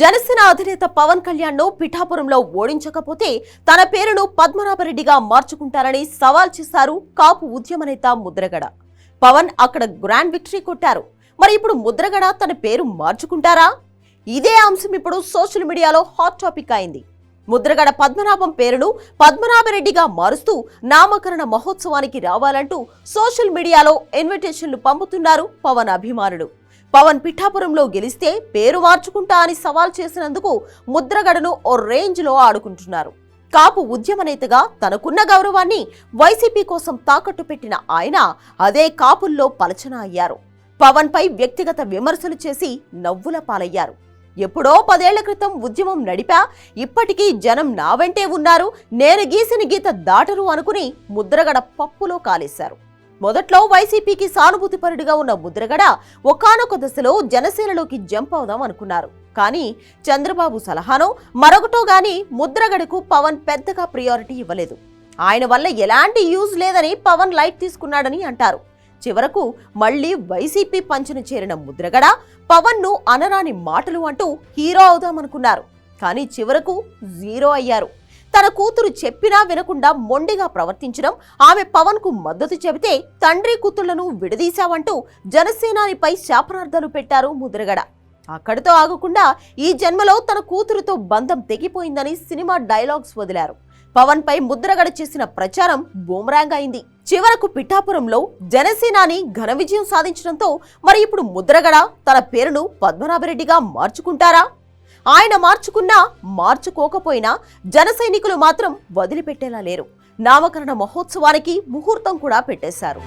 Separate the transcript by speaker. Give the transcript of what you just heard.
Speaker 1: జనసేన అధినేత పవన్ కళ్యాణ్ను పిఠాపురంలో ఓడించకపోతే తన పేరును పద్మనాభరెడ్డిగా మార్చుకుంటారని సవాల్ చేశారు కాపు ఉద్యమ నేత ముద్రగడ. పవన్ అక్కడ గ్రాండ్ విక్టరీ కొట్టారు. మరి ఇప్పుడు ముద్రగడ తన పేరు మార్చుకుంటారా? ఇదే అంశం ఇప్పుడు సోషల్ మీడియాలో హాట్ టాపిక్ అయింది. ముద్రగడ పద్మనాభం పేరును పద్మనాభరెడ్డిగా మారుస్తూ నామకరణ మహోత్సవానికి రావాలంటూ సోషల్ మీడియాలో ఇన్విటేషన్లు పంపుతున్నారు పవన్ అభిమానులు. పవన్ పిఠాపురంలో గెలిస్తే పేరు మార్చుకుంటా అని సవాల్ చేసినందుకు ముద్రగడను ఓ రేంజ్లో ఆడుకుంటున్నారు. కాపు ఉద్యమ నేతగా తనకున్న గౌరవాన్ని వైసీపీ కోసం తాకట్టు పెట్టిన ఆయన అదే కాపుల్లో పలచన అయ్యారు. పవన్పై వ్యక్తిగత విమర్శలు చేసి నవ్వుల పాలయ్యారు. ఎప్పుడో పదేళ్ళ క్రితం ఉద్యమం నడిపా ఇప్పటికీ జనం నా వెంటే ఉన్నారు నేను గీసిన గీత దాటరు అనుకుని ముద్రగడ పప్పులో కాలేశారు. మొదట్లో వైసీపీకి సానుభూతిపరుడిగా ఉన్న ముద్రగడ ఒకానొక దశలో జనసేనలోకి జంప్ అవుదాం అనుకున్నారు. కానీ చంద్రబాబు సలహానో మరొకటో గాని ముద్రగడకు పవన్ పెద్దగా ప్రియారిటీ ఇవ్వలేదు. ఆయన వల్ల ఎలాంటి యూజ్ లేదని పవన్ లైట్ తీసుకున్నాడని అంటారు. చివరకు మళ్ళీ వైసీపీ పంచను చేరిన ముద్రగడ పవన్ను అనరాని మాటలు అంటూ హీరో అవుదామనుకున్నారు. కానీ చివరకు జీరో అయ్యారు. తన కూతురు చెప్పినా వినకుండా మొండిగా ప్రవర్తించడం ఆమె పవన్కు మద్దతు చెబితే తండ్రి కూతుళ్ళను విడదీశావంటూ జనసేనానిపై శాపనార్థాలు పెట్టారు ముద్రగడ. అక్కడితో ఆగకుండా ఈ జన్మలో తన కూతురుతో బంధం తెగిపోయిందని సినిమా డైలాగ్స్ వదిలారు. పవన్ పై ముద్రగడ చేసిన ప్రచారం బూమరాంగ్ అయింది. చివరకు పిఠాపురంలో జనసేనాని ఘన విజయం సాధించడంతో మరి ఇప్పుడు ముద్రగడ తన పేరును పద్మనాభరెడ్డిగా మార్చుకుంటారా? ఆయన మార్చుకున్నా మార్చుకోకపోయినా జన సైనికులు మాత్రం వదిలిపెట్టేలా లేరు. నామకరణ మహోత్సవానికి ముహూర్తం కూడా పెట్టేశారు.